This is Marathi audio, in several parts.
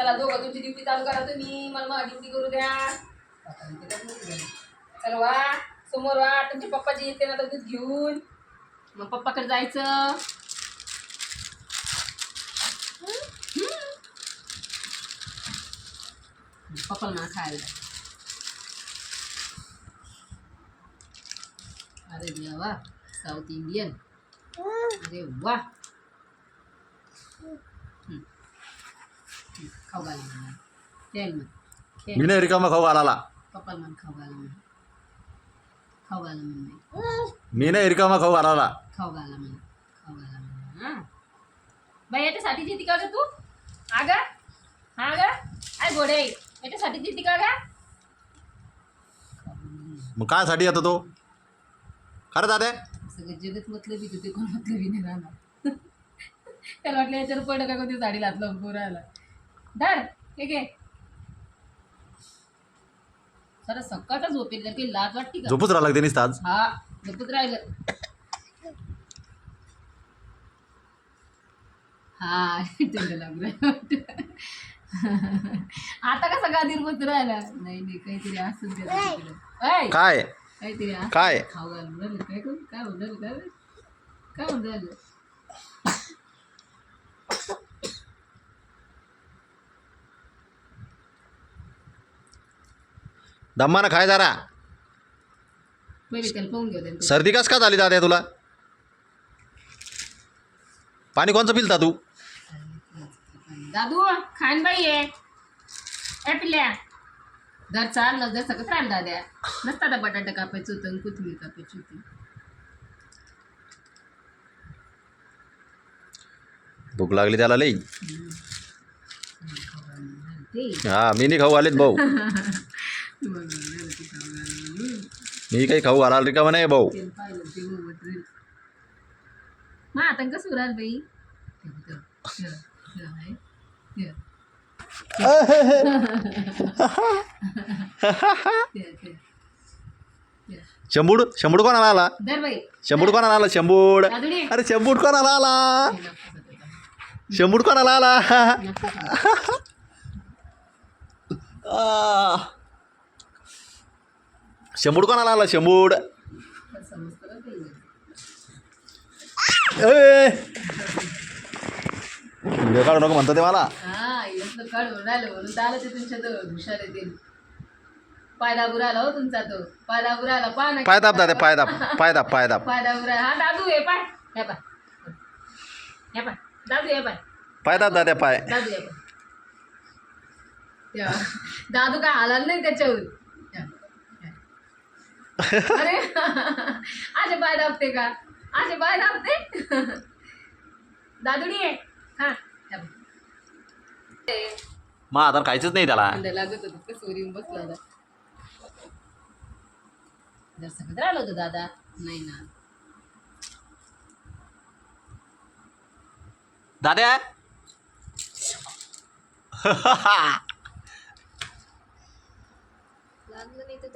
चला दोघं तुमची ड्युटी चालू करा तुम्ही. मला मला ड्युटी करू द्या. चल वा. समोर वा. तुमच्या पप्पाची येते ना तर दूध घेऊन. मग पप्पाकडे जायचं. पप्पाला मला खायला अरे देवा साऊथ इंडियन. अरे वा. हम्म, खाऊ घाला मला तेल मग तेल मी नाही रिकामा खाऊ घालाला पप्पाला मन खाऊ घाला म्हण. खाऊ घाला म्हण नाही मी नाही रिकामा खाऊ घालाला खाऊ घाला म्हण. खाऊ घाला म्हण. हां. बाई याच्यासाठी जिती का ग तू. आगा हा गा. आय गोडे याच्यासाठी जिती का गा. मग काय साठी येतो तो? खरं दादा सगळं जगत मतलबी तुझे कोण मतलबी नाही राहणार. त्याला वाटलं याच्यावर पडलं का कोणती साडी घातलं पोरायला धर ठीक आहे सर सकाळचा झोपेल तर काही लाज वाटते का? झोपूच त्यांनीच आज. हा झोपत राहिलं. हा थंड लागू राहिलं आता कसा गादीर बसत राहिला? नाही नाही काहीतरी असं त्याचं तिकडं. ऐ, काय? काहीतरी असं. काय? खाऊ घालून राहिलं. काय करू? काय होऊन राहिलं? काय काय होऊन राहिलं? दम्मानं खाय जरा. सर्दी कस का झाली दादा तुला? पाणी कोणचं पिलता तू? दादू खान बाई आहे पिल्या. दर चाल न जर सगळं चाल दाद्या. नसता बटाटा कापायचं होतं कोथिंबीर कापायची होती. भूक लागली त्याला लई. हा मी नाही खाऊ घालीत भाऊ. मी काही खाऊ घालाल रिकामा नाही भाऊ. मग आता कसं राहिलं बाई. शंभूड शंभूड कोणाला आला? शंभूड कोणाला आला? शंभूड. अरे शंभूड कोणाला आला. शंभूड कोणाला आला. शंभूड कोणाला आला? शंभूड. व्हिडिओ काढू नको म्हणतो ते मला. काढून राहिलं म्हणून आलं ते तुमच्या हुशार पायदा हो तुमचा तो. पायदा ना पाय दाब दादा पाय दाब पाय दाब पाय दाब. पायदा बुरा हा दादू हे पाय. हे पाय. हे पाय. दादू हे पाय. पाय दाब दादा पाय. दादू हे पाय. दादू काय हालाल नाही त्याच्यावर. अरे असे पाय दाबते का? असे पाय दाबते? दादुडी आहे. हा. मग आता खायचंच नाही त्याला. लागत होतं कसं येऊन बसला होता. जर सगळं राहिलं होतं दादा. नाही ना. दाद्या.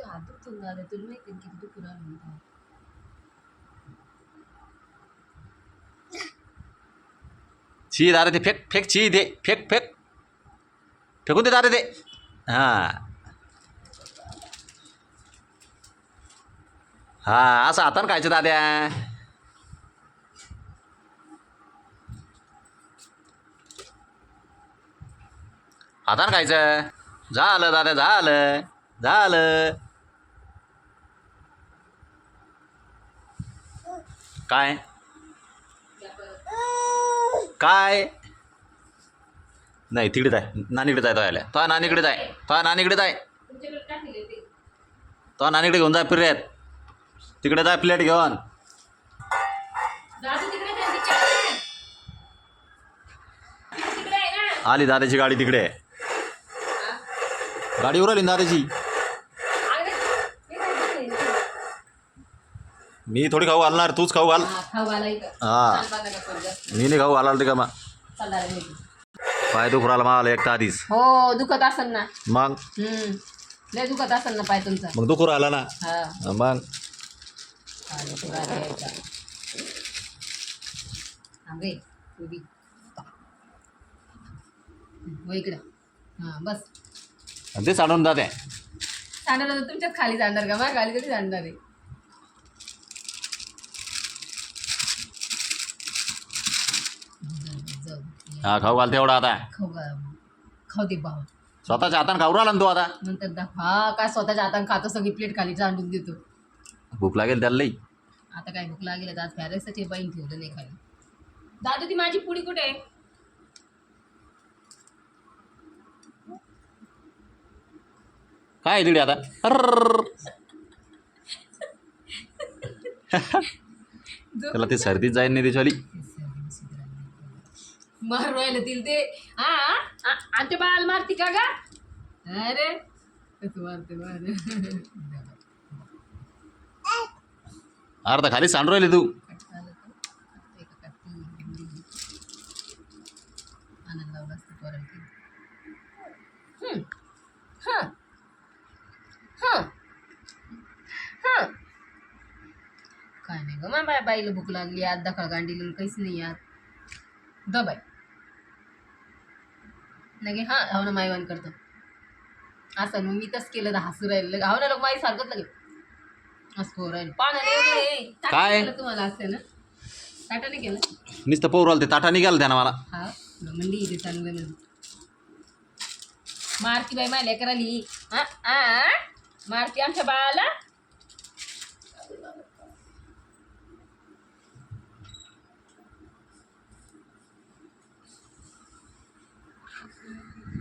लागलं नाही तर ते हात दुखून ची दारे ते फेक फेक ची दे फेक फेक फेकून दे दादा ते हा हा असं हातानं खायचं दाद्या हातानं खायचं झालं दादा झालं झालं काय? काय? नाही तिकडे जाय. नानीकडे जाय तो आल्या. तो नानीकडे जाय. तो नानीकडे जाय. ते नानीकडे घेऊन जाय फिरत तिकडे जाय प्लेट घेऊन. जा, आली दादाची गाडी तिकडे? गाडी उराली दादाची अरे, हे काय तिकडे? मी थोडी खाऊ घालणार तूच खाऊ घाल. हा, खाऊ. हा. मी नाही खाऊ घालाल ते का मग. पाय दुख राहिला मला एक तर आधीच. हो दुखत असेल ना. मग? हम्म. लय दुखत असेल ना पाय तुमचा. मग दुखू राहिला ना? हा. मग? हा, दुखू राहिला यायचा. थांब रे, उभी. हम्म, हो इकडं. हां बस. ते सांडून जाते. सांडणार तर तुमच्याच खाली सांडणार का? माझ्या खाली कधी सांडणार आहे? जाऊ दे. हा खाऊ घाल तेवढा आता. खाऊ दे भावा स्वतःच्या हाताने खाऊ राहिला ना तू आता? नंतर दा हा काय स्वतःच्या हाताने खातो सगळी प्लेट खाली सांडून देतो. भूक लागेल त्याला लई. आता काय भूक लागेल आज फॅरेक्सचे बाईन ठेवलं नाही खाली. दादू ती माझी पुडी कुठे आहे? काय तिकडे आता? त्याला ते सर्दीत जाईल नाही त्याच्यावाली. मार राहिलं तिला ते. हा आ- आमच्या बाळाला मारती का गा? अरे कसं मारते मार अर्धा खाली सांडू राहिली तू. काय नाही ग माझ्या बाईला भूक लागली आज दखळ गांडीला काहीच नाही यात दबाय. लगे हा हो ना मायवान करतो. असं मग मी तस केलं तर हसू राहिलं. लगे हो ना लोक माई सारखंच लगे. असं हो राहिलं. पाण्याने काय? तुम्हाला असते ना? ताटाने केलं? नुसतं पोर आलं ते ताटा निघाल त्यानं मला. हा म्हणली इथे चांगलं मारती बाई माल्या कराली हा आ? मारती आमच्या बाळाला?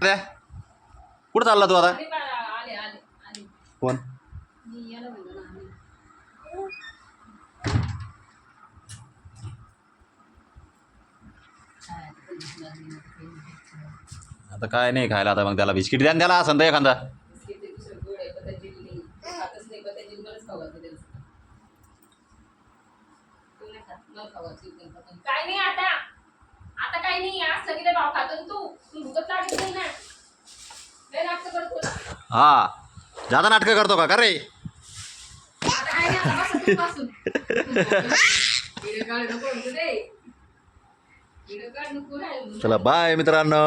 द्या. कुठं चालला तू आता? कोण? आता काय नाही खायला आता मग त्याला बिस्किट द्या त्याला संध्या एखादा. काय नाही आता. आता काय नाही आज सगळे भाव खातो ना तू तू भुकत लागत नाही ना लय नाटकं करतो ना. हा जादा नाटकं करतो का का रे आता काय नाही आता बसा तू बसून. व्हिडिओ काढ नको म्हणतो रे. व्हिडिओ काढ नको राहिलं. चला बाय मित्रांनो